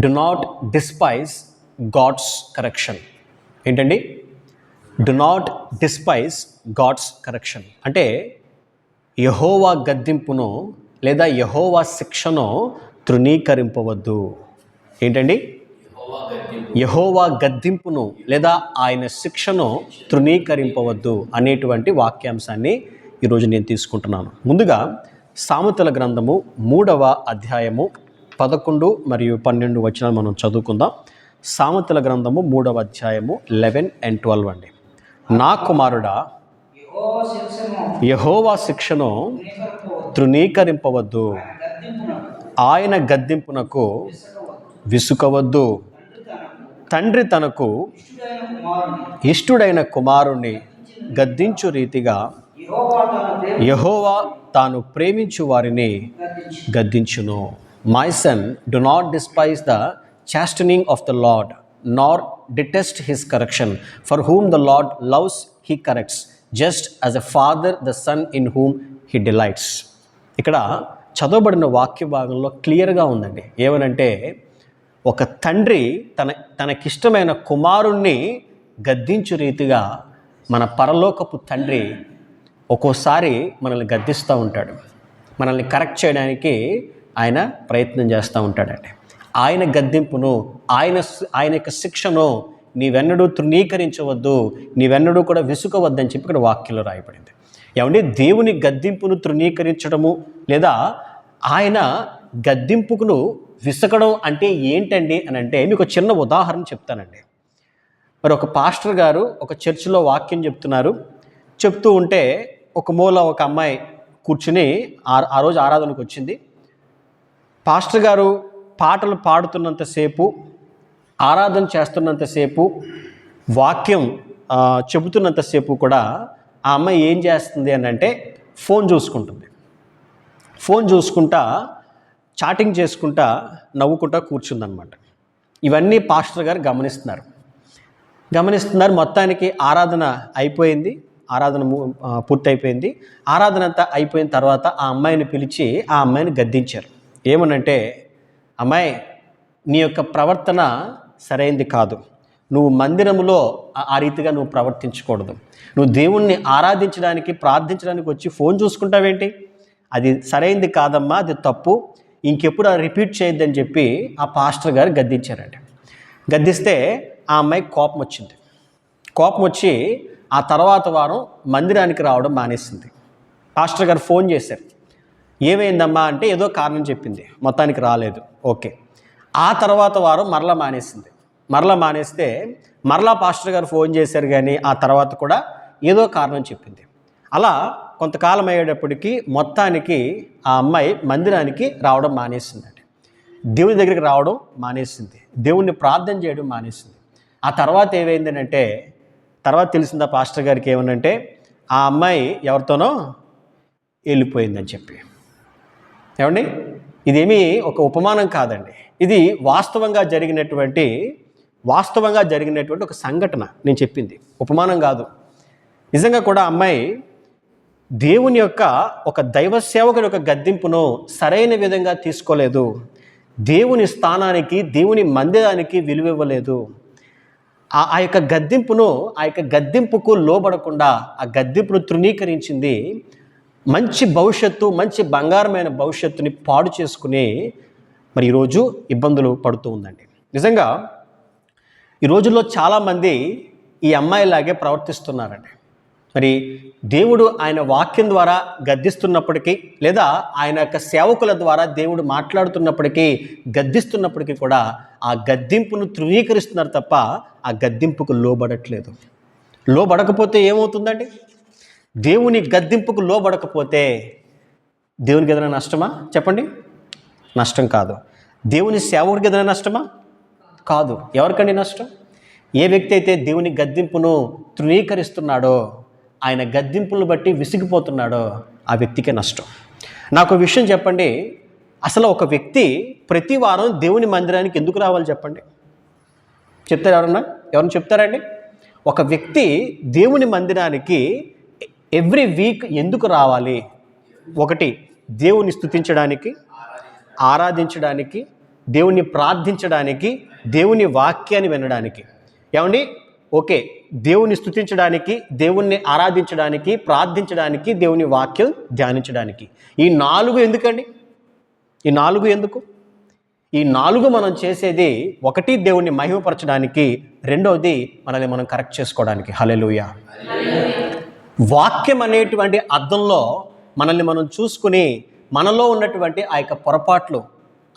do not despise God's correction ఏంటండి? Do not despise God's correction అంటే యహోవా గద్దింపును లేదా యహోవా శిక్షను తృణీకరింపవద్దు. ఏంటండి? యహోవా గద్దింపును లేదా ఆయన శిక్షను తృణీకరింపవద్దు అనేటువంటి వాక్యాంశాన్ని ఈరోజు నేను తీసుకుంటున్నాను. ముందుగా సామెతల గ్రంథము మూడవ అధ్యాయము పదకొండు మరియు పన్నెండు వచనాలు మనం చదువుకుందాం. సామెతల గ్రంథము మూడవ అధ్యాయము లెవెన్ అండ్ ట్వెల్వ్ అండి. నా కుమారుడా యహోవా శిక్షను తృణీకరింపవద్దు. ఆయన గద్దింపునకు విసుకవద్దు. తండ్రి తనకు ఇష్టుడైన కుమారుణ్ణి గద్దించు రీతిగా యహోవా తాను ప్రేమించు వారిని గద్దించును. My son do not despise the chastening of the Lord nor detest his correction for whom the Lord loves he corrects just as a father the son in whom he delights ఇక్కడ చదవబడిన వాక్య భాగంలో క్లియర్గా ఉందండి. ఏమనంటే ఒక తండ్రి తన తనకిష్టమైన కుమారుణ్ణి గద్దించు రీతిగా మన పరలోకపు తండ్రి ఒక్కోసారి మనల్ని గద్దిస్తూ ఉంటాడు. మనల్ని కరెక్ట్ చేయడానికి ఆయన ప్రయత్నం చేస్తూ ఉంటాడండి. ఆయన గద్దింపును ఆయన ఆయన యొక్క శిక్షను నీవెన్నడూ తృణీకరించవద్దు నీవెన్నడూ కూడా విసుకవద్దని చెప్పి ఇక్కడ వాక్యంలో రాయబడింది. ఏమంటే దేవుని గద్దింపును తృణీకరించడము లేదా ఆయన గద్దింపుకును విసకడం అంటే ఏంటండి అని అంటే మీకు ఒక చిన్న ఉదాహరణ చెప్తానండి. మరి ఒక పాస్టర్ గారు ఒక చర్చిలో వాక్యం చెప్తున్నారు. చెప్తూ ఉంటే ఒక మూల ఒక అమ్మాయి కూర్చుని ఆ ఆ రోజు ఆరాధనకు వచ్చింది. పాస్టర్ గారు పాటలు పాడుతున్నంతసేపు ఆరాధన చేస్తున్నంతసేపు వాక్యం చెబుతున్నంతసేపు కూడా ఆ అమ్మాయి ఏం చేస్తుంది అని అంటే ఫోన్ చూసుకుంటుంది. ఫోన్ చూసుకుంటా చాటింగ్ చేసుకుంటా నవ్వుకుంటా కూర్చుందనమాట ఇవన్నీ పాస్టర్ గారు గమనిస్తున్నారు. గమనిస్తున్నారు మొత్తానికి ఆరాధన అయిపోయింది ఆరాధన పూర్తయిపోయింది. ఆరాధన అంతా అయిపోయిన తర్వాత ఆ అమ్మాయిని పిలిచి ఆ అమ్మాయిని గద్దించారు. ఏమనంటే అమ్మాయి నీ యొక్క ప్రవర్తన సరైంది కాదు. నువ్వు మందిరములో ఆ- రీతిగా నువ్వు ప్రవర్తించకూడదు. నువ్వు దేవుణ్ణి ఆరాధించడానికి ప్రార్థించడానికి వచ్చి ఫోన్ చూసుకుంటావేంటి? అది సరైంది కాదమ్మా అది తప్పు. ఇంకెప్పుడు అది రిపీట్ చేయొద్దని చెప్పి ఆ పాస్టర్ గారు గద్దించారండి గద్దిస్తే ఆ అమ్మాయికి కోపం వచ్చింది. కోపం వచ్చి ఆ తర్వాత వారం మందిరానికి రావడం మానేసింది. పాస్టర్ గారు ఫోన్ చేశారు. ఏమైందమ్మా అంటే ఏదో కారణం చెప్పింది. మొత్తానికి రాలేదు. ఓకే. ఆ తర్వాత వారు మరలా మానేసింది. మరలా మానేస్తే మరలా పాస్టర్ గారు ఫోన్ చేశారు కానీ ఆ తర్వాత కూడా ఏదో కారణం చెప్పింది. అలా కొంతకాలం అయ్యేటప్పటికి మొత్తానికి ఆ అమ్మాయి మందిరానికి రావడం మానేసిందండి దేవుని దగ్గరికి రావడం మానేసింది. దేవుణ్ణి ప్రార్థన చేయడం మానేసింది. ఆ తర్వాత ఏమైందంటే తర్వాత తెలిసిందా పాస్టర్ గారికి ఏమనంటే ఆ అమ్మాయి ఎవరితోనో వెళ్ళిపోయిందని చెప్పి. ఏమండి? ఇదేమీ ఒక ఉపమానం కాదండి. ఇది వాస్తవంగా జరిగినటువంటి వాస్తవంగా జరిగినటువంటి ఒక సంఘటన నేను చెప్పింది. ఉపమానం కాదు. నిజంగా కూడా అమ్మాయి దేవుని యొక్క ఒక దైవ సేవకుని యొక్క గద్దింపును సరైన విధంగా తీసుకోలేదు. దేవుని స్థానానికి దేవుని మందిరానికి విలువ ఇవ్వలేదు. ఆ ఆ యొక్క గద్దింపును ఆ యొక్క గద్దింపుకు లోబడకుండా ఆ గద్దింపును తృణీకరించింది మంచి భవిష్యత్తు మంచి బంగారమైన భవిష్యత్తుని పాడు చేసుకుని మరి ఈరోజు ఇబ్బందులు పడుతూ ఉందండి. నిజంగా ఈ రోజుల్లో చాలామంది ఈ అమ్మాయిలాగే ప్రవర్తిస్తున్నారండి. మరి దేవుడు ఆయన వాక్యం ద్వారా గద్దిస్తున్నప్పటికీ లేదా ఆయన యొక్క సేవకుల ద్వారా దేవుడు మాట్లాడుతున్నప్పటికీ గద్దిస్తున్నప్పటికీ కూడా ఆ గద్దింపును ధృవీకరిస్తున్నారు తప్ప ఆ గద్దింపుకు లోబడట్లేదు. లోబడకపోతే ఏమవుతుందండి? దేవుని గద్దింపుకు లోబడకపోతే దేవునికి ఏదైనా నష్టమా? చెప్పండి. నష్టం కాదు. దేవుని సేవకుడికి ఏదైనా నష్టమా? కాదు. ఎవరికండి నష్టం? ఏ వ్యక్తి అయితే దేవుని గద్దింపును తృణీకరిస్తున్నాడో ఆయన గద్దింపులను బట్టి విసిగిపోతున్నాడో ఆ వ్యక్తికే నష్టం. నాకు ఒక విషయం చెప్పండి. అసలు ఒక వ్యక్తి ప్రతి వారం దేవుని మందిరానికి ఎందుకు రావాలి చెప్పండి? చెప్తారు ఎవరన్నా? ఎవరన్నా చెప్తారండి ఒక వ్యక్తి దేవుని మందిరానికి ఎవ్రీ వీక్ ఎందుకు రావాలి? ఒకటి దేవుని స్థుతించడానికి ఆరాధించడానికి దేవుణ్ణి ప్రార్థించడానికి దేవుని వాక్యాన్ని వినడానికి. ఏమండి? ఓకే దేవుని స్థుతించడానికి దేవుణ్ణి ఆరాధించడానికి ప్రార్థించడానికి దేవుని వాక్యం ధ్యానించడానికి. ఈ నాలుగు ఎందుకండి? ఈ నాలుగు ఎందుకు? ఈ నాలుగు మనం చేసేది ఒకటి దేవుణ్ణి మహిమపరచడానికి రెండవది మనల్ని మనం కరెక్ట్ చేసుకోవడానికి. హలెలుయా వాక్యం అనేటువంటి అర్థంలో మనల్ని మనం చూసుకుని మనలో ఉన్నటువంటి ఆ యొక్క పొరపాట్లు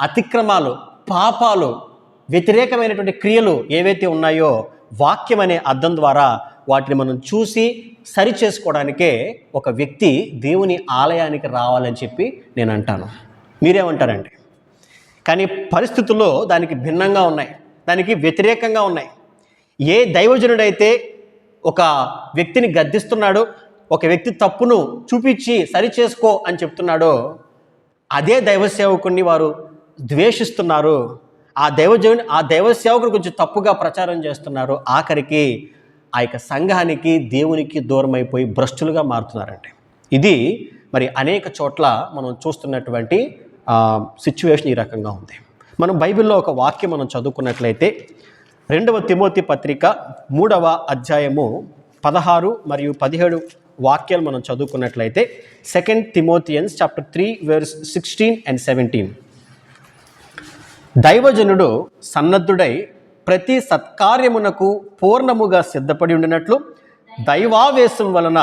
అతిక్రమాలు పాపాలు వ్యతిరేకమైనటువంటి క్రియలు ఏవైతే ఉన్నాయో వాక్యం అనే అర్థం ద్వారా వాటిని మనం చూసి సరి చేసుకోవడానికే ఒక వ్యక్తి దేవుని ఆలయానికి రావాలని చెప్పి నేను అంటాను. మీరేమంటారండి? కానీ పరిస్థితుల్లో దానికి భిన్నంగా ఉన్నాయి. దానికి వ్యతిరేకంగా ఉన్నాయి. ఏ దైవజనుడైతే ఒక వ్యక్తిని గద్దిస్తున్నాడు ఒక వ్యక్తి తప్పును చూపించి సరి చేసుకో అని చెప్తున్నాడో అదే దైవ సేవకుడిని వారు ద్వేషిస్తున్నారు. ఆ దైవజవుని ఆ దైవ సేవకుడు కొంచెం తప్పుగా ప్రచారం చేస్తున్నారు. ఆఖరికి ఆ యొక్క సంఘానికి దేవునికి దూరం అయిపోయి భ్రష్టులుగా మారుతున్నారండి. ఇది మరి అనేక చోట్ల మనం చూస్తున్నటువంటి సిచ్యువేషన్ ఈ రకంగా ఉంది. మనం బైబిల్లో ఒక వాక్యం మనం చదువుకున్నట్లయితే రెండవ తిమోతి పత్రిక మూడవ అధ్యాయము పదహారు మరియు పదిహేడు వాక్యాలు మనం చదువుకున్నట్లయితే second Timotheans chapter three verse sixteen and seventeen దైవజనుడు సన్నద్ధుడై ప్రతి సత్కార్యమునకు పూర్ణముగా సిద్ధపడి ఉండినట్లు దైవావేశం వలన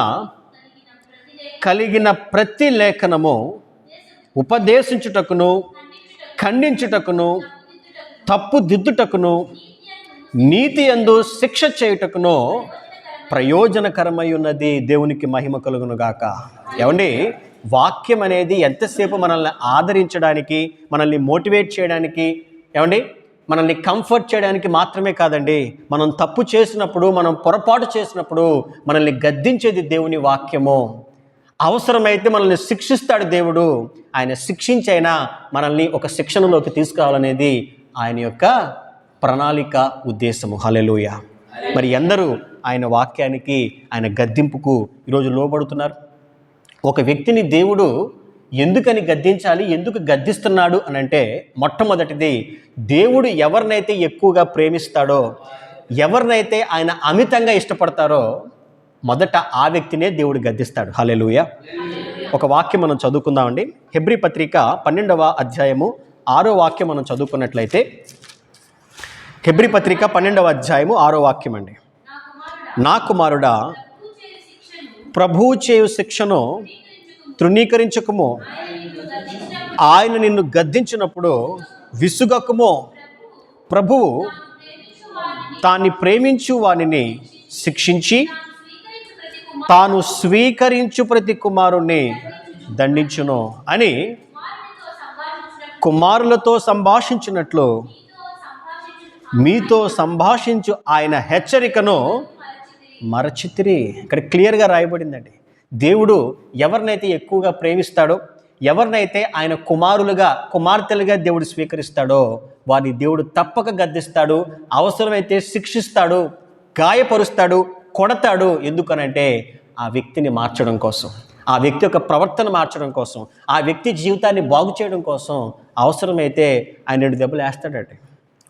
కలిగిన ప్రతి లేఖనము ఉపదేశించుటకును ఖండించుటకును తప్పు దిద్దుటకును నీతి ఎందు శిక్ష చేయుటకును ప్రయోజనకరమై ఉన్నది దేవునికి మహిమ కలుగును గాక. ఏమండి? వాక్యం అనేది ఎంతసేపు మనల్ని ఆదరించడానికి మనల్ని మోటివేట్ చేయడానికి ఏమండి? మనల్ని కంఫర్ట్ చేయడానికి మాత్రమే కాదండి. మనం తప్పు చేసినప్పుడు మనం పొరపాటు చేసినప్పుడు మనల్ని గద్దించేది దేవుని వాక్యము. అవసరమైతే మనల్ని శిక్షిస్తాడు దేవుడు. ఆయన శిక్షించైనా మనల్ని ఒక శిక్షణలోకి తీసుకురావాలనేది ఆయన యొక్క ప్రణాళిక ఉద్దేశము. హలెలోయ మరి ఎందరూ ఆయన వాక్యానికి ఆయన గద్దింపుకు ఈరోజు లోబడుతున్నారు. ఒక వ్యక్తిని దేవుడు ఎందుకని గద్దించాలి ఎందుకు గద్దిస్తున్నాడు అని అంటే మొట్టమొదటిది దేవుడు ఎవరినైతే ఎక్కువగా ప్రేమిస్తాడో ఎవరినైతే ఆయన అమితంగా ఇష్టపడతారో మొదట ఆ వ్యక్తినే దేవుడు గద్దిస్తాడు. హలెలుయ ఒక వాక్యం మనం చదువుకుందామండి. హెబ్రి పత్రిక పన్నెండవ అధ్యాయము ఆరో వాక్యం మనం చదువుకున్నట్లయితే హెబ్రి పత్రిక పన్నెండవ అధ్యాయము ఆరో వాక్యం అండి. నా కుమారుడా ప్రభువు చేయు శిక్షను తృణీకరించకము. ఆయన నిన్ను గద్దించినప్పుడు విసుగకుమో. ప్రభువు తాన్ని ప్రేమించు వానిని శిక్షించి తాను స్వీకరించు ప్రతి కుమారుణ్ణి దండించును అని కుమారులతో సంభాషించినట్లు మీతో సంభాషించు ఆయన హెచ్చరికను మరచితిరి. ఇక్కడ క్లియర్గా రాయబడిందండి. దేవుడు ఎవరినైతే ఎక్కువగా ప్రేమిస్తాడో ఎవరినైతే ఆయన కుమారులుగా కుమార్తెలుగా దేవుడు స్వీకరిస్తాడో వారిని దేవుడు తప్పక గద్దిస్తాడు అవసరమైతే శిక్షిస్తాడు గాయపరుస్తాడు కొడతాడు. ఎందుకనంటే ఆ వ్యక్తిని మార్చడం కోసం ఆ వ్యక్తి యొక్క ప్రవర్తన మార్చడం కోసం ఆ వ్యక్తి జీవితాన్ని బాగు చేయడం కోసం అవసరమైతే ఆయన రెండు దెబ్బలు వేస్తాడట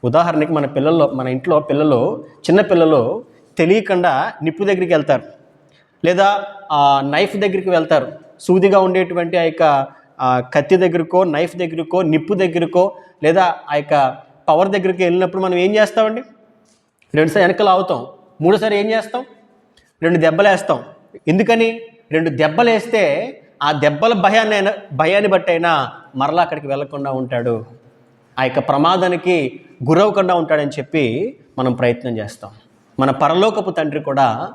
ఉదాహరణకి మన పిల్లల్లో మన ఇంట్లో పిల్లలు చిన్న పిల్లలు తెలియకుండా నిప్పు దగ్గరికి వెళ్తారు. లేదా ఆ నైఫ్ దగ్గరికి వెళ్తారు. సూదిగా ఉండేటువంటి ఆ యొక్క కత్తి దగ్గరకో నైఫ్ దగ్గరకో నిప్పు దగ్గరకో లేదా ఆ యొక్క పవర్ దగ్గరికి వెళ్ళినప్పుడు మనం ఏం చేస్తామండి? రెండుసారి వెనకలు అవుతాం మూడోసారి ఏం చేస్తాం? రెండు దెబ్బలు వేస్తాం. ఎందుకని? రెండు దెబ్బలు వేస్తే ఆ దెబ్బల భయాన్ని అయినా భయాన్ని బట్టి అయినా మరలా అక్కడికి వెళ్ళకుండా ఉంటాడు. ఆ యొక్క ప్రమాదానికి గురవకుండా ఉంటాడని చెప్పి మనం ప్రయత్నం చేస్తాం. మన పరలోకపు తండ్రి కూడా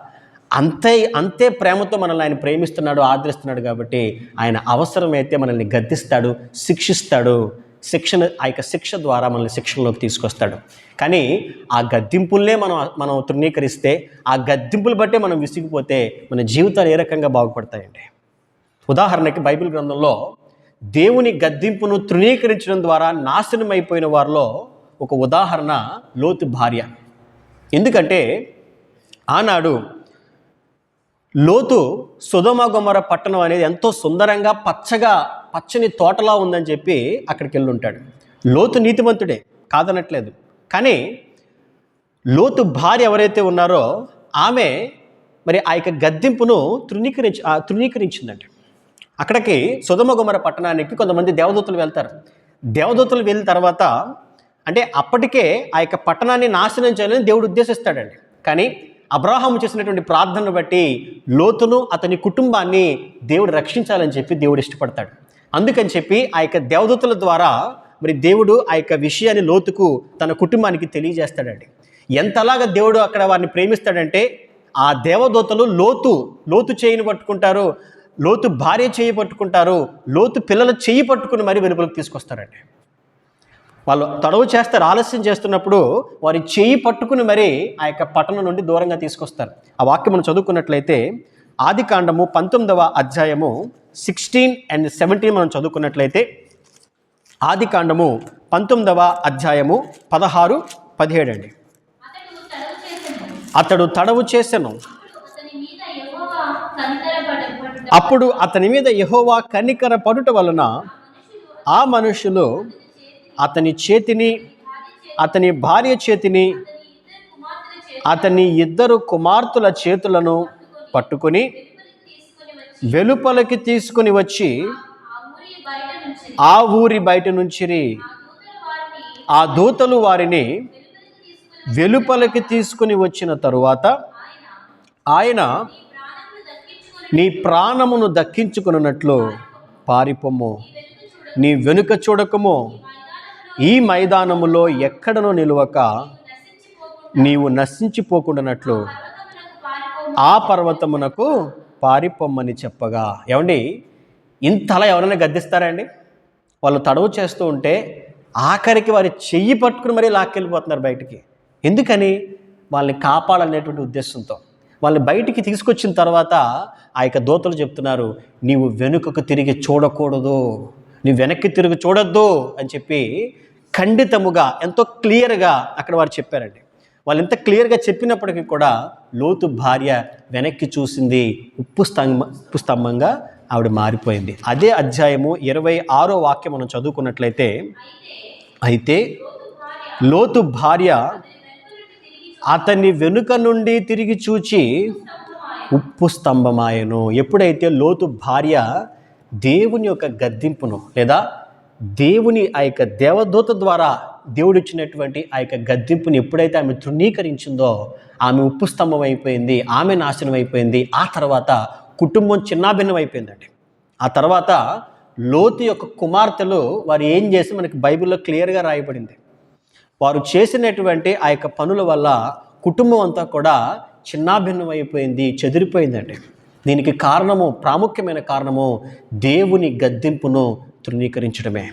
అంతే అంతే ప్రేమతో మనల్ని ఆయన ప్రేమిస్తున్నాడు ఆదరిస్తున్నాడు కాబట్టి ఆయన అవసరమైతే మనల్ని గద్దిస్తాడు శిక్షిస్తాడు శిక్షణ ఆ యొక్క శిక్ష ద్వారా మనల్ని శిక్షణలోకి తీసుకొస్తాడు. కానీ ఆ గద్దింపుల్నే మనం మనం తృణీకరిస్తే ఆ గద్దింపులు బట్టే మనం విసిగిపోతే మన జీవితాలు ఏ రకంగా బాగుపడతాయండి? ఉదాహరణకి బైబిల్ గ్రంథంలో దేవుని గద్దింపును తృణీకరించడం ద్వారా నాశనం అయిపోయిన వారిలో ఒక ఉదాహరణ లోతు భార్య. ఎందుకంటే ఆనాడు లోతు సుధమగుమర పట్టణం అనేది ఎంతో సుందరంగా పచ్చగా పచ్చని తోటలా ఉందని చెప్పి అక్కడికి వెళ్ళి ఉంటాడు లోతు నీతిమంతుడే కాదనట్లేదు. కానీ లోతు భార్య ఎవరైతే ఉన్నారో ఆమె మరి ఆ యొక్క గద్దింపును తృణీకరించి ఆ, అక్కడికి సుధమగుమర పట్టణానికి కొంతమంది దేవదూతలు వెళ్తారు. దేవదూతలు వెళ్ళిన తర్వాత అంటే అప్పటికే ఆ యొక్క పట్టణాన్ని నాశనం చేయాలని దేవుడు ఉద్దేశిస్తాడండి. కానీ అబ్రాహాం చేసినటువంటి ప్రార్థనను బట్టి లోతును అతని కుటుంబాన్ని దేవుడు రక్షించాలని చెప్పి దేవుడు ఇష్టపడతాడు. అందుకని చెప్పి ఆ యొక్క దేవదూతల ద్వారా మరి దేవుడు ఆ యొక్క విషయాన్ని లోతుకు తన కుటుంబానికి తెలియజేస్తాడండి. ఎంతలాగా దేవుడు అక్కడ వారిని ప్రేమిస్తాడంటే ఆ దేవదూతలు లోతు లోతు చేయిని పట్టుకుంటారు లోతు భార్య చేయి పట్టుకుంటారు లోతు పిల్లల చేయి పట్టుకుని మరీ వెలుపలకు తీసుకొస్తారండి. వాళ్ళు తడవు చేస్తారు ఆలస్యం చేస్తున్నప్పుడు వారి చేయి పట్టుకుని మరీ ఆ యొక్క పట్టణం నుండి దూరంగా తీసుకొస్తారు. ఆ వాక్యం మనం చదువుకున్నట్లయితే ఆది కాండము పంతొమ్మిదవ అధ్యాయము సిక్స్టీన్ అండ్ సెవెంటీన్ మనం చదువుకున్నట్లయితే ఆది కాండము పంతొమ్మిదవ అధ్యాయము పదహారు పదిహేడు అండి. అతడు తడవు చేసెను అతడు తడవు చేసెను అతని మీద యెహోవా కనికరపడుట అప్పుడు అతని మీద యహోవా కనికర పడుట వలన ఆ మనుషులు అతని చేతిని అతని భార్య చేతిని అతని ఇద్దరు కుమార్తెల చేతులను పట్టుకొని వెలుపలకి తీసుకుని వచ్చి ఆ ఊరి బయట నుంచి ఆ నుంచిరి. ఆ దూతలు వారిని వెలుపలకి తీసుకుని వచ్చిన తరువాత ఆయన నీ ప్రాణమును దక్కించుకున్నట్లు పారిపోము నీ వెనుక చూడకము. ఈ మైదానములో ఎక్కడనో నిలువక నీవు నశించిపోకుండానట్లు ఆ పర్వతమునకు పారిపోమ్మని చెప్పగా. ఏమండి? ఇంతలా ఎవరైనా గద్దిస్తారా అండి? వాళ్ళు తడవు చేస్తూ ఉంటే ఆఖరికి వారి చెయ్యి పట్టుకుని మరీ లాక్కెళ్ళిపోతున్నారు బయటికి. ఎందుకని? వాళ్ళని కాపాడాలనేటువంటి ఉద్దేశంతో. వాళ్ళని బయటికి తీసుకొచ్చిన తర్వాత ఆ యొక్క దోతలు చెప్తున్నారు నీవు వెనుకకు తిరిగి చూడకూడదు నీవు వెనక్కి తిరిగి చూడొద్దు అని చెప్పి ఖండితముగా ఎంతో క్లియర్గా అక్కడ వారు చెప్పారండి. వాళ్ళు ఎంత క్లియర్గా చెప్పినప్పటికీ కూడా లోతు భార్య వెనక్కి చూసింది ఉప్పు స్తంభ ఉప్పు స్తంభంగా ఆవిడ మారిపోయింది. అదే అధ్యాయము ఇరవై ఆరో వాక్యం మనం చదువుకున్నట్లయితే అయితే లోతు భార్య అతని వెనుక నుండి తిరిగి చూచి ఉప్పు స్తంభమాయను. ఎప్పుడైతే లోతు భార్య దేవుని యొక్క గద్దింపును లేదా దేవుని ఆ యొక్క దేవదూత ద్వారా దేవుడు ఇచ్చినటువంటి ఆ యొక్క గద్దింపుని ఎప్పుడైతే ఆమె తృణీకరించిందో ఆమె ఉప్పు స్తంభం అయిపోయింది ఆమె నాశనం అయిపోయింది ఆ తర్వాత కుటుంబం చిన్నాభిన్నం అయిపోయిందండి. ఆ తర్వాత లోతు యొక్క కుమార్తెలు వారు ఏం చేసి మనకి బైబిల్లో క్లియర్గా రాయబడింది? వారు చేసినటువంటి ఆ యొక్క పనుల వల్ల కుటుంబం అంతా కూడా చిన్నాభిన్నం అయిపోయింది చెదిరిపోయిందండి. దీనికి కారణము ప్రాముఖ్యమైన కారణము దేవుని గద్దింపును తృణీకరించడమే.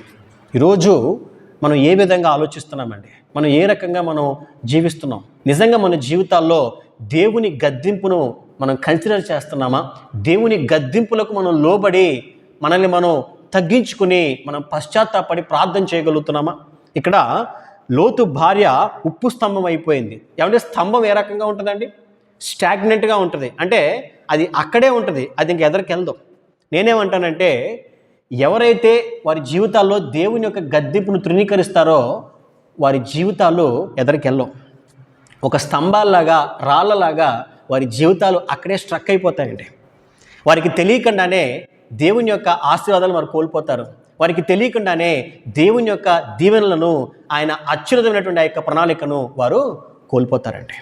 ఈరోజు మనం ఏ విధంగా ఆలోచిస్తున్నామండి? మనం ఏ రకంగా మనం జీవిస్తున్నాం? నిజంగా మన జీవితాల్లో దేవుని గద్దింపును మనం కన్సిడర్ చేస్తున్నామా? దేవుని గద్దింపులకు మనం లోబడి మనల్ని మనం తగ్గించుకుని మనం పశ్చాత్తాపడి ప్రార్థన చేయగలుగుతున్నామా? ఇక్కడ లోతు భార్య ఉప్పు స్తంభం అయిపోయింది. ఏమంటే స్తంభం ఏ రకంగా ఉంటుందండి? స్టాగ్నెంట్గా ఉంటుంది. అంటే అది అక్కడే ఉంటుంది. అది ఇంక ఎదరికి నేనేమంటానంటే ఎవరైతే వారి జీవితాల్లో దేవుని యొక్క గద్దెంపును తృణీకరిస్తారో వారి జీవితాలు ఎదరికెళ్ళవు ఒక స్తంభాల్లాగా రాళ్ళలాగా వారి జీవితాలు అక్కడే స్ట్రక్ అయిపోతాయండి. వారికి తెలియకుండానే దేవుని యొక్క ఆశీర్వాదాలు వారు కోల్పోతారు. వారికి తెలియకుండానే దేవుని యొక్క దీవెనలను ఆయన అత్యున్నతమైనటువంటి ఆ యొక్క ప్రణాళికను వారు కోల్పోతారండి.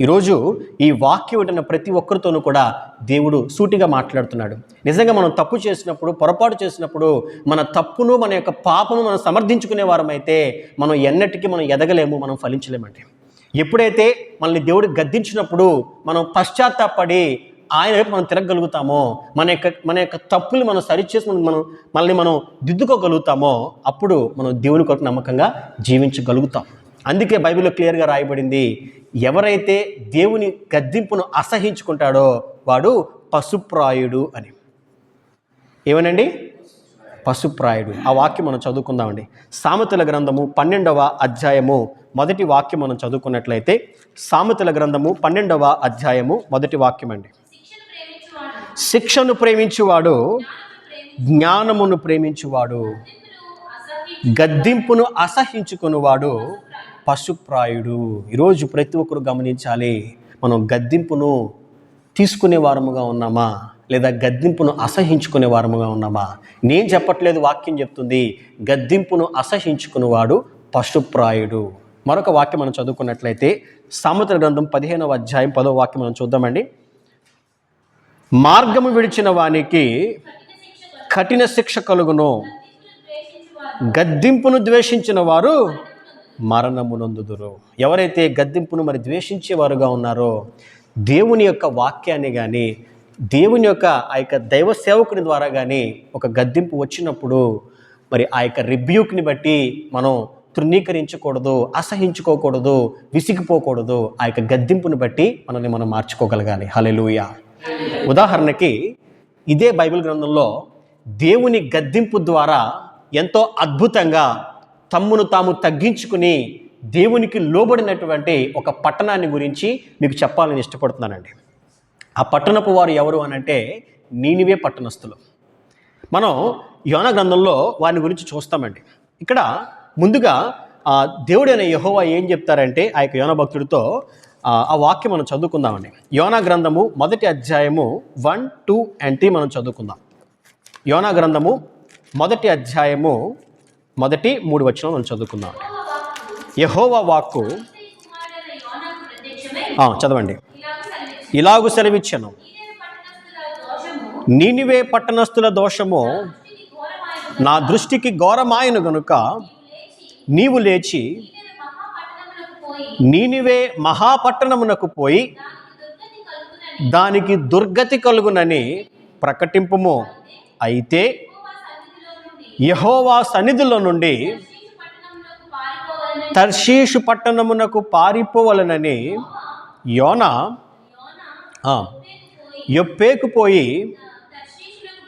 ఈరోజు ఈ వాక్యం వింటున్న ప్రతి ఒక్కరితోనూ కూడా దేవుడు సూటిగా మాట్లాడుతున్నాడు. నిజంగా మనం తప్పు చేసినప్పుడు పొరపాటు చేసినప్పుడు మన తప్పును మన యొక్క పాపను మనం సమర్థించుకునే వారమైతే మనం ఎన్నటికీ మనం ఎదగలేము మనం ఫలించలేమండి. ఎప్పుడైతే మనల్ని దేవుడు గద్దించినప్పుడు మనం పశ్చాత్తాపడి ఆయన వైపు మనం తిరగగలుగుతామో మన యొక్క మన యొక్క తప్పులు మనం సరిచేసి మనం మనం మనల్ని మనం దిద్దుకోగలుగుతామో అప్పుడు మనం దేవుని కొరకు నమ్మకంగా జీవించగలుగుతాం. అందుకే బైబిల్లో క్లియర్గా రాయబడింది ఎవరైతే దేవుని గద్దింపును అసహించుకుంటాడో వాడు పశుప్రాయుడు అని. ఏమనండి? పశుప్రాయుడు. ఆ వాక్యం మనం చదువుకుందామండి. సామెతల గ్రంథము పన్నెండవ అధ్యాయము మొదటి వాక్యం మనం చదువుకున్నట్లయితే సామెతల గ్రంథము పన్నెండవ అధ్యాయము మొదటి వాక్యం అండి శిక్షను ప్రేమించువాడు జ్ఞానమును ప్రేమించువాడు గద్దింపును అసహించుకునివాడు పశుప్రాయుడు. ఈరోజు ప్రతి ఒక్కరు గమనించాలి మనం గద్దింపును తీసుకునే వారముగా ఉన్నామా? లేదా గద్దింపును అసహించుకునే వారముగా ఉన్నామా? నేను చెప్పట్లేదు వాక్యం చెప్తుంది. గద్దింపును అసహించుకునేవాడు పశుప్రాయుడు. మరొక వాక్యం మనం చదువుకున్నట్లయితే సామెతల గ్రంథం పదిహేనవ అధ్యాయం పదో వాక్యం మనం చూద్దామండి. మార్గము విడిచిన వానికి కఠిన శిక్ష కలుగును. గద్దింపును ద్వేషించిన వారు మరణమునందుదురు. ఎవరైతే గద్దింపును మరి ద్వేషించేవారుగా ఉన్నారో దేవుని యొక్క వాక్యాన్ని కానీ దేవుని యొక్క ఆ యొక్క దైవ సేవకుని ద్వారా కానీ ఒక గద్దింపు వచ్చినప్పుడు మరి ఆ యొక్క రిబ్యూక్ని బట్టి మనం తృణీకరించకూడదు అసహించుకోకూడదు విసిగిపోకూడదు ఆ యొక్క గద్దింపుని బట్టి మనల్ని మనం మార్చుకోగలగాలి. హలెలుయా ఉదాహరణకి ఇదే బైబిల్ గ్రంథంలో దేవుని గద్దింపు ద్వారా ఎంతో అద్భుతంగా తమ్మును తాము తగ్గించుకుని దేవునికి లోబడినటువంటి ఒక పట్టణాన్ని గురించి మీకు చెప్పాలని ఇష్టపడుతున్నానండి. ఆ పట్టణపు వారు ఎవరు అనంటే నీనివే పట్టణస్థులు. మనం యోన గ్రంథంలో వారిని గురించి చూస్తామండి. ఇక్కడ ముందుగా దేవుడైన యహోవా ఏం చెప్తారంటే ఆ యొక్క యోన భక్తుడితో ఆ, వాక్యం మనం చదువుకుందామండి. యోనా గ్రంథము మొదటి అధ్యాయము వన్ టూ అండ్ త్రీ మనం చదువుకుందాం. యోనా గ్రంథము మొదటి అధ్యాయము మొదటి మూడు వచ్చిన మనం చదువుకుందాం. యహోవా వాక్కు చదవండి. ఇలాగ ఇలాగు సెలవిచ్చాను. పట్టణస్థుల దోషము నీనివే పట్టణస్థుల దోషము నా దృష్టికి ఘోరమాయను గనుక నీవు లేచి నీవు లేచి ఈయన మహాపట్టణములకు పోయి నీనివే మహాపట్టణమునకు పోయి దానికి దుర్గతి కలుగునని ప్రకటింపము. అయితే యెహోవా నుండి యహోవా సన్నిధిలో నుండి తర్షీషు పట్టణమునకు పారిపోవలనని యోన ఎప్పేకుపోయి పోయి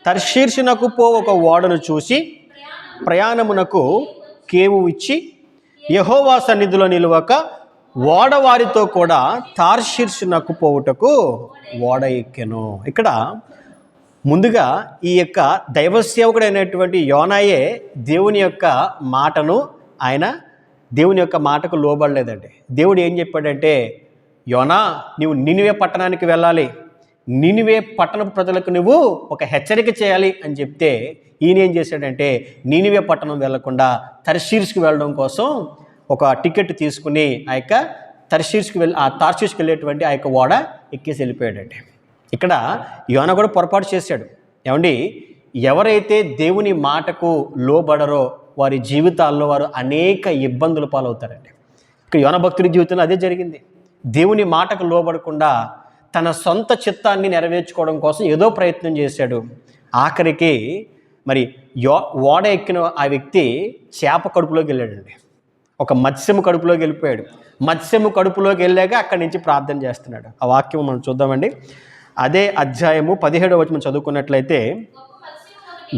తర్షీర్షునకు పో ఒక ఓడను చూసి ప్రయాణమునకు కేవు ఇచ్చి యహోవా సన్నిధిలో నిలువక ఓడవారితో కూడా తార్షీర్షునకు పోవుటకు ఓడ ఎక్కెను. ఇక్కడ ముందుగా ఈ యొక్క దైవసేవకుడైనటువంటి యోనాయే దేవుని యొక్క మాటను ఆయన దేవుని యొక్క మాటకు లోబడలేదండి. దేవుడు ఏం చెప్పాడంటే యోనా నీవు నినివే పట్టణానికి వెళ్ళాలి. నినివే పట్టణ ప్రజలకు నువ్వు ఒక హెచ్చరిక చేయాలి అని చెప్తే ఈయన ఏం చేశాడంటే నినివే పట్టణం వెళ్ళకుండా తర్షీర్స్కి వెళ్ళడం కోసం ఒక టికెట్ తీసుకుని ఆ యొక్క తర్షీర్స్కి వెళ్ళి ఆ తార్షీర్స్కి వెళ్ళేటువంటి ఆ యొక్క ఓడ ఎక్కేసి వెళ్ళిపోయాడంటే. ఇక్కడ యోన కూడా పొరపాటు చేశాడు. ఏమండి? ఎవరైతే దేవుని మాటకు లోబడరో వారి జీవితాల్లో వారు అనేక ఇబ్బందులు పాలవుతారండి. ఇక యోన భక్తుడి జీవితంలో అదే జరిగింది. దేవుని మాటకు లోబడకుండా తన సొంత చిత్తాన్ని నెరవేర్చుకోవడం కోసం ఏదో ప్రయత్నం చేశాడు. ఆఖరికి మరి యో ఓడ ఎక్కిన ఆ వ్యక్తి చేప కడుపులోకి వెళ్ళాడండి. ఒక మత్స్యము కడుపులోకి వెళ్ళిపోయాడు. మత్స్యము కడుపులోకి వెళ్ళాక అక్కడి నుంచి ప్రార్థన చేస్తున్నాడు. ఆ వాక్యం మనం చూద్దామండి. అదే అధ్యాయము పదిహేడవ వచ్చిన చదువుకున్నట్లయితే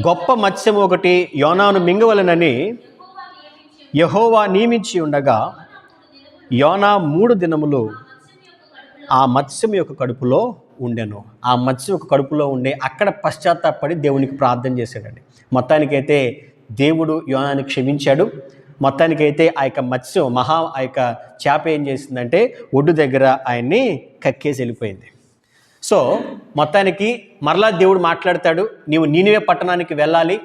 గొప్ప మత్స్యము ఒకటి యోనాను మింగవలనని యహోవా నియమించి ఉండగా యోనా మూడు దినములు ఆ మత్స్యం యొక్క కడుపులో ఉండెను. ఆ మత్స్యం యొక్క కడుపులో ఉండే అక్కడ పశ్చాత్తాపడి దేవునికి ప్రార్థన చేశాడండి. మొత్తానికైతే దేవుడు యోనాన్ని క్షమించాడు. మొత్తానికైతే ఆ యొక్క మత్స్యం మహా ఆ యొక్క చేప ఏం చేసిందంటే ఒడ్డు దగ్గర ఆయన్ని కక్కేసి వెళ్ళిపోయింది. సో మొత్తానికి మరలా దేవుడు మాట్లాడతాడు నీవు నీనివే పట్టణానికి వెళ్ళాలి.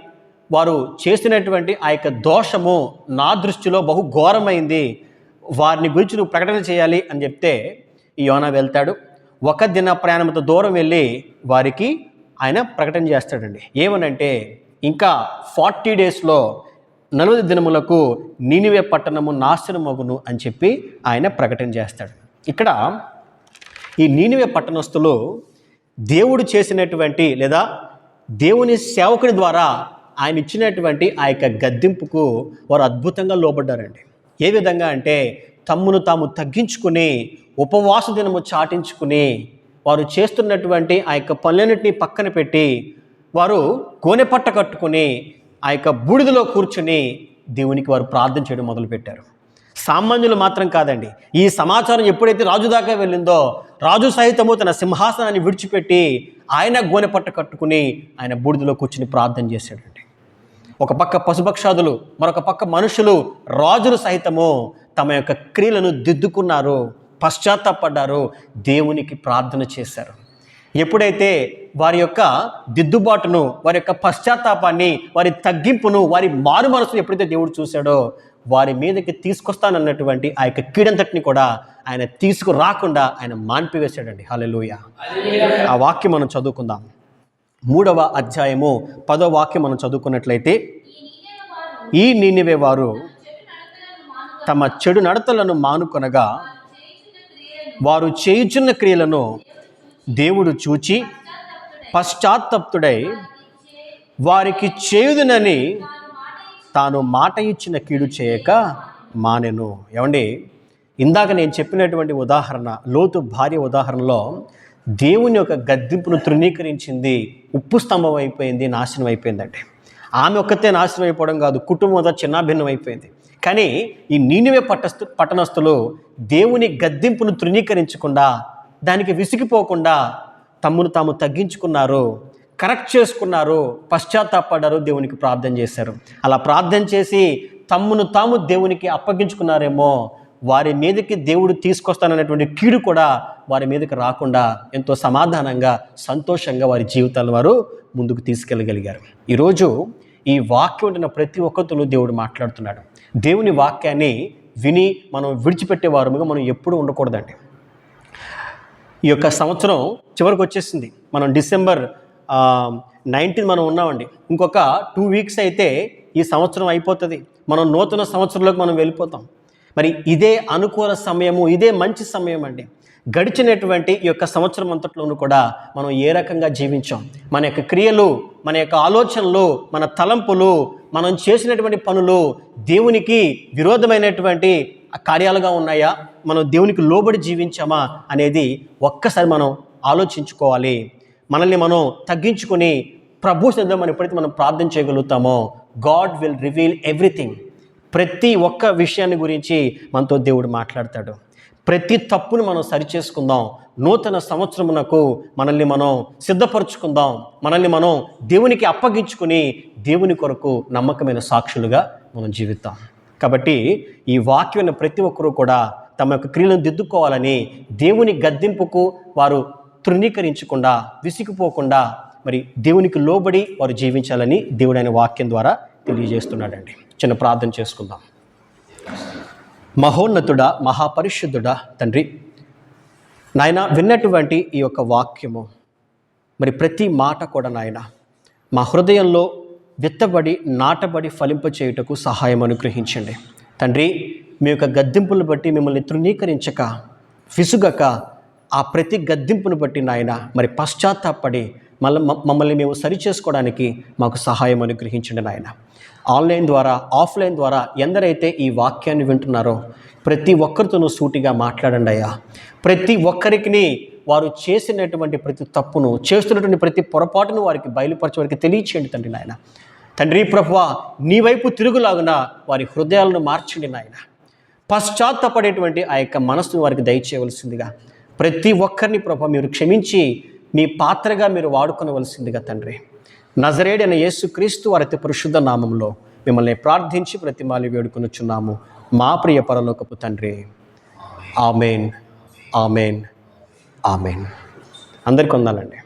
వారు చేసినటువంటి ఆ యొక్క దోషము నా దృష్టిలో బహు ఘోరమైంది. వారిని గురించి నువ్వు ప్రకటన చేయాలి అని చెప్తే యోన వెళ్తాడు. ఒక దిన ప్రయాణంతో దూరం వెళ్ళి వారికి ఆయన ప్రకటన చేస్తాడండి. ఏమనంటే ఇంకా ఫార్టీ డేస్లో నలభై దినములకు నీనివే పట్టణము నాశనమగును అని చెప్పి ఆయన ప్రకటన చేస్తాడు. ఇక్కడ ఈ నీనివే పట్టణస్థులు దేవుడు చేసినటువంటి లేదా దేవుని సేవకుని ద్వారా ఆయన ఇచ్చినటువంటి ఆ యొక్క గద్దింపుకు వారు అద్భుతంగా లోబడ్డారండి. ఏ విధంగా అంటే తమ్మును తాము తగ్గించుకుని ఉపవాస దినము చాటించుకుని వారు చేస్తున్నటువంటి ఆ యొక్క పనులన్నింటినీ పక్కన పెట్టి వారు గోనె పట్ట కట్టుకుని ఆ యొక్క బూడిదలో కూర్చుని దేవునికి వారు ప్రార్థన చేయడం మొదలుపెట్టారు. సామాన్యులు మాత్రం కాదండి. ఈ సమాచారం ఎప్పుడైతే రాజు దాకా వెళ్ళిందో రాజు సహితము తన సింహాసనాన్ని విడిచిపెట్టి ఆయన గోనె పట్ట కట్టుకుని ఆయన బూడిదలో కూర్చుని ప్రార్థన చేశాడు. ఒక పక్క పశుపక్షాదులు మరొక పక్క మనుషులు రాజులు సహితము తమ యొక్క క్రియలను దిద్దుకున్నారు పశ్చాత్తాపడ్డారు దేవునికి ప్రార్థన చేశారు. ఎప్పుడైతే వారి యొక్క దిద్దుబాటును వారి యొక్క పశ్చాత్తాపాన్ని వారి తగ్గింపును వారి మారు మనసును ఎప్పుడైతే దేవుడు చూశాడో వారి మీదకి తీసుకొస్తానన్నటువంటి ఆ యొక్క కీడంతటిని కూడా ఆయన తీసుకురాకుండా ఆయన మాన్పివేశాడండి. హల్లెలూయా. ఆ వాక్యం మనం చదువుకుందాం. మూడవ అధ్యాయము పదో వాక్యం మనం చదువుకున్నట్లయితే ఈ వారు నీనివే వారు తమ చెడు నడతలను మానుకొనగా వారు చేయుచున్న క్రియలను దేవుడు చూచి పశ్చాత్తప్తుడై వారికి చేయుదునని తాను మాట ఇచ్చిన కీడు చేయక మానెను. ఏమండి? ఇందాక నేను చెప్పినటువంటి ఉదాహరణ లోతు భార్య ఉదాహరణలో దేవుని యొక్క గద్దింపును తృణీకరించింది ఉప్పు స్తంభం అయిపోయింది నాశనం అయిపోయిందంటే. ఆమె ఒక్కతే నాశనం అయిపోవడం కాదు కుటుంబం అంతా చిన్నాభిన్నం అయిపోయింది. కానీ ఈ నీనివే పట్టస్తు పట్టణస్థులు దేవుని గద్దింపును తృణీకరించకుండా దానికి విసిగిపోకుండా తమ్మును తాము తగ్గించుకున్నారు కరెక్ట్ చేసుకున్నారు పశ్చాత్తాపడ్డారు దేవునికి ప్రార్థన చేశారు. అలా ప్రార్థన చేసి తమ్మును తాము దేవునికి అప్పగించుకున్నారేమో వారి మీదకి దేవుడు తీసుకొస్తానన్నటువంటి కీడు కూడా వారి మీదకి రాకుండా ఎంతో సమాధానంగా సంతోషంగా వారి జీవితాలను వారు ముందుకు తీసుకెళ్ళగలిగారు. ఈరోజు ఈ వాక్యం ఉంటున్న ప్రతి ఒక్కరితో దేవుడు మాట్లాడుతున్నాడు. దేవుని వాక్యాన్ని విని మనం విడిచిపెట్టే వారముగా మనం ఎప్పుడూ ఉండకూడదండి. ఈ యొక్క సంవత్సరం చివరికి వచ్చేసింది. మనం డిసెంబర్ నైన్టీన్ మనం ఉన్నామండి. ఇంకొక టూ వీక్స్ అయితే ఈ సంవత్సరం అయిపోతుంది. మనం నూతన సంవత్సరంలోకి మనం వెళ్ళిపోతాం. మరి ఇదే అనుకూల సమయము ఇదే మంచి సమయం అండి గడిచినటువంటి ఈ యొక్క సంవత్సరం అంతట్లోనూ కూడా మనం ఏ రకంగా జీవించాం? మన యొక్క క్రియలు మన యొక్క ఆలోచనలు మన తలంపులు మనం చేసినటువంటి పనులు దేవునికి విరోధమైనటువంటి కార్యాలుగా ఉన్నాయా? మనం దేవునికి లోబడి జీవించామా? అనేది ఒక్కసారి మనం ఆలోచించుకోవాలి. మనల్ని మనం తగ్గించుకొని ప్రభు సిద్ధం మనం ఎప్పుడైతే మనం ప్రార్థన చేయగలుగుతామో గాడ్ విల్ రివీల్ ఎవ్రీథింగ్. ప్రతి ఒక్క విషయాన్ని గురించి మనతో దేవుడు మాట్లాడతాడు. ప్రతి తప్పును మనం సరిచేసుకుందాం. నూతన సంవత్సరమునకు మనల్ని మనం సిద్ధపరచుకుందాం. మనల్ని మనం దేవునికి అప్పగించుకుని దేవుని కొరకు నమ్మకమైన సాక్షులుగా మనం జీవిద్దాం. కాబట్టి ఈ వాక్యం ప్రతి ఒక్కరూ కూడా తమ యొక్క క్రియలను దిద్దుకోవాలని దేవుని గద్దింపుకు వారు తృణీకరించకుండా విసిగిపోకుండా మరి దేవునికి లోబడి వారు జీవించాలని దేవుడైన వాక్యం ద్వారా తెలియజేస్తున్నాడండి. చిన్న ప్రార్థన చేసుకుందాం. మహోన్నతుడా మహాపరిశుద్ధుడా తండ్రి నాయన విన్నటువంటి ఈ యొక్క వాక్యము మరి ప్రతి మాట కూడా నాయన మా హృదయంలో విత్తబడి నాటబడి ఫలింప చేయుటకు సహాయం అనుగ్రహించండి. తండ్రి మీ యొక్క గద్దింపును బట్టి మిమ్మల్ని తృణీకరించక విసుగక ఆ ప్రతి గద్దింపును బట్టి నాయన మరి పశ్చాత్తాపడి మళ్ళీ మమ్మల్ని మేము సరిచేసుకోవడానికి మాకు సహాయం అనుగ్రహించండి నాయన. ఆన్లైన్ ద్వారా ఆఫ్లైన్ ద్వారా ఎందరైతే ఈ వాక్యాన్ని వింటున్నారో ప్రతి ఒక్కరితోనూ సూటిగా మాట్లాడండి అయ్యా. ప్రతి ఒక్కరికి వారు చేసినటువంటి ప్రతి తప్పును చేస్తున్నటువంటి ప్రతి పొరపాటును వారికి బయలుపరచే వారికి తెలియచేయండి తండ్రి నాయన. తండ్రి ప్రభువా నీ వైపు తిరుగులాగున వారి హృదయాలను మార్చండి నాయన. పశ్చాత్తపడేటువంటి ఆ యొక్క మనస్సును వారికి దయచేయవలసిందిగా ప్రతి ఒక్కరిని ప్రభా మీరు క్షమించి మీ పాత్రగా మీరు వాడుకొనవలసిందిగా తండ్రి. నజరేడైన యేసుక్రీస్తు వారి పరిశుద్ధ నామంలో మిమ్మల్ని ప్రార్థించి ప్రతిమాలి వేడుకొనుచున్నాము. మా ప్రియ పరలోకపు తండ్రి. ఆమెన్. ఆమెన్. ఆమెన్. అందరికి వందాలండి.